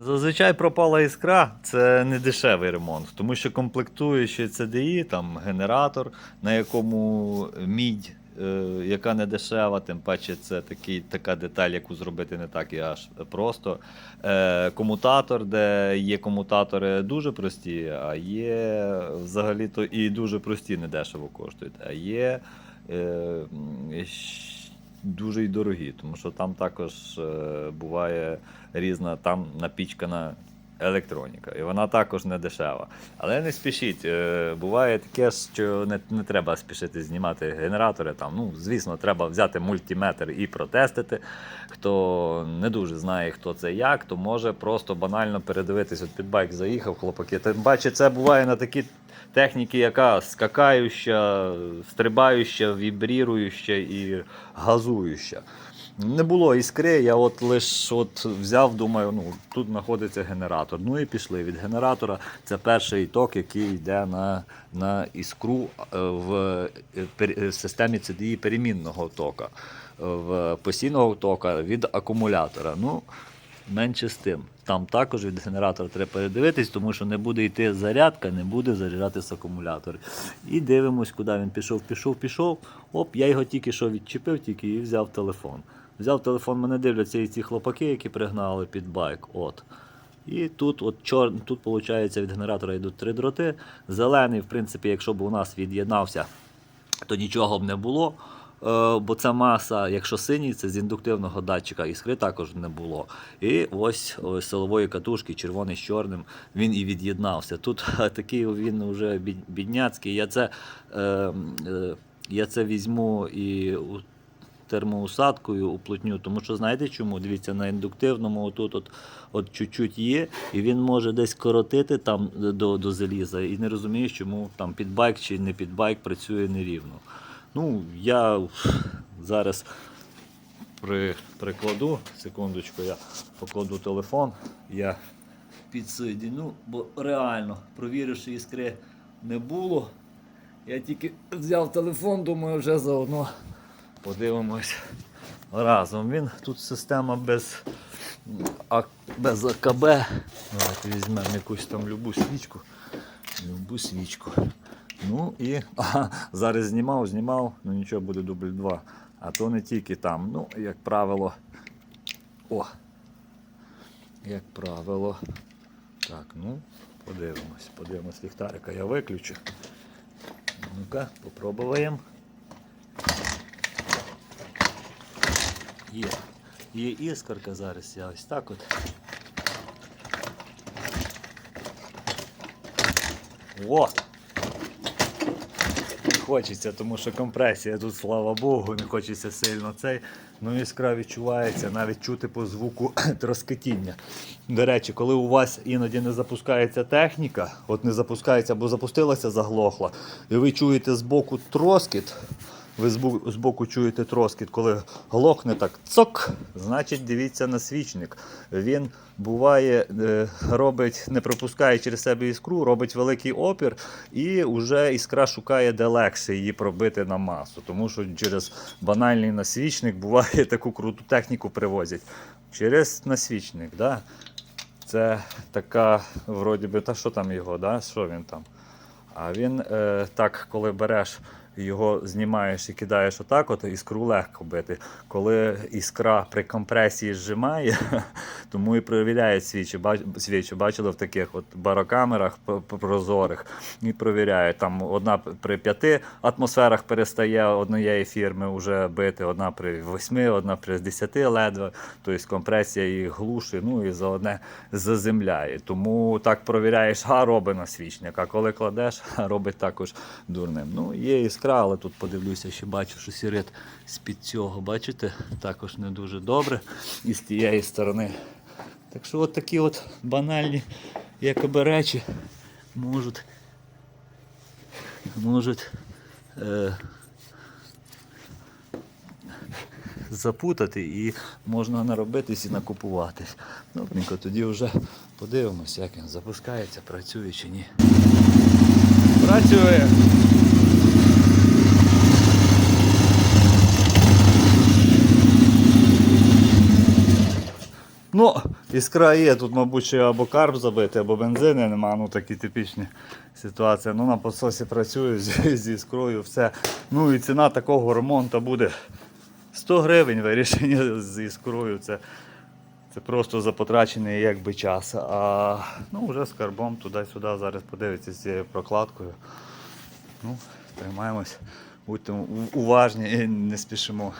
Зазвичай пропала іскра це не дешевий ремонт, тому що комплектуючи CDI, там генератор, на якому мідь, е, яка не дешева, тим паче це такий, така деталь, яку зробити не так і аж просто. Е, комутатор, де є комутатори дуже прості, а є взагалі-то і дуже прості, недешево коштують. А є е, дуже й дорогі, тому що там також е, буває різна там напічкана електроніка, і вона також не дешева. Але не спішіть. е, Буває таке, що не, не треба спішити знімати генератори. Там, ну, звісно, треба взяти мультиметр і протестити. Хто не дуже знає, хто це як, то може просто банально передивитись. От під байк заїхав, хлопаки. Тим паче, це буває на такі техніки, яка скакаюча, стрибаюча, вібріруюча і газуюча. Не було іскри, я от лише от взяв, думаю, ну тут знаходиться генератор. Ну і пішли. Від генератора це перший ток, який йде на, на іскру е, в е, е, системі CDI перемінного тока, в постійного тока від акумулятора. Ну, менше з тим. Там також від генератора треба передивитись, тому що не буде йти зарядка, не буде заряджатися акумулятор. І дивимось, куди він пішов, пішов, пішов. Оп, я його тільки що відчепив, тільки і взяв телефон. Взяв телефон, мене дивляться і ці хлопаки, які пригнали під байк. От. І тут, от чор... тут, виходить, від генератора йдуть три дроти. Зелений, в принципі, якщо б у нас від'єднався, то нічого б не було. Е, Бо ця маса, якщо синій, це з індуктивного датчика, іскри також не було. І ось, ось силової катушки, червоний з чорним, він і від'єднався. Тут такий він вже бідняцький. Я це, е, е, я це візьму і у- термоусадкою уплотню, тому що знаєте чому? Дивіться, на індуктивному отут от, от чуть-чуть є, і він може десь коротити там до, до заліза. І не розумієш, чому там під байк чи не під байк працює нерівно. Ну, я зараз при, прикладу, секундочку, я покладу телефон, я підсоєдину, бо реально, провіривши іскри не було. Я тільки взяв телефон, думаю, вже заодно подивимось разом. Він тут система без, а, без АКБ. Давайте візьмемо якусь там любу свічку. Любу свічку. Ну і ага, зараз знімав, знімав, ну нічого буде дубль 2. А то не тільки там. Ну, як правило. О! Як правило. Так, ну, подивимось. Подивимось ліхтарика. Я виключу. Ну-ка, попробуємо. Є. Є іскорка зараз, я ось так от. О! Не хочеться, тому що компресія тут, слава Богу, не хочеться сильно цей. Ну іскра відчувається, навіть чути по звуку троскотіння. До речі, коли у вас іноді не запускається техніка, от не запускається або запустилася, заглохла, і ви чуєте збоку троскіт, ви збу- збоку чуєте троскіт, коли глохне так цок, значить дивіться на свічник. Він буває, е, робить, не пропускає через себе іскру, робить великий опір, і вже іскра шукає, де легше її пробити на масу. Тому що через банальний насвічник буває таку круту техніку привозять. Через насвічник, да? це така, вроді би, та що там його, да? що він там? А він е, так, коли береш його знімаєш і кидаєш отак, от іскру легко бити. Коли іскра при компресії зжимає, тому і провіряє свічі. Свічі. Бачили в таких от барокамерах прозорих і провіряє. Там одна при п'яти атмосферах перестає однієї фірми вже бити, одна при восьми, одна при десяти ледве. Тобто компресія її глушить, ну і за одне заземляє. Тому так провіряєш, а робить на свічник. А коли кладеш, робить також дурним. Ну, є іскра, але тут подивлюся, ще бачу, що сірет з-під цього, бачите, також не дуже добре. І з тієї сторони. Так що от такі от банальні якоби речі можуть, можуть е, запутати і можна наробитись і накупуватись. Добренько, тоді вже подивимося, як він запускається, працює чи ні. Працює. Ну, Іскра є, тут, мабуть, ще або карб забитий, або бензини нема, ну такі типічні ситуації. Ну на підсосі працюю з, з іскрою, все. Ну і ціна такого ремонту буде 100 гривень вирішення з іскрою. Це, це просто за потрачений якби час. А ну, вже з карбом туди-сюди зараз подивитися з цією прокладкою. Ну, тримаємось, будьте уважні і не спішимо.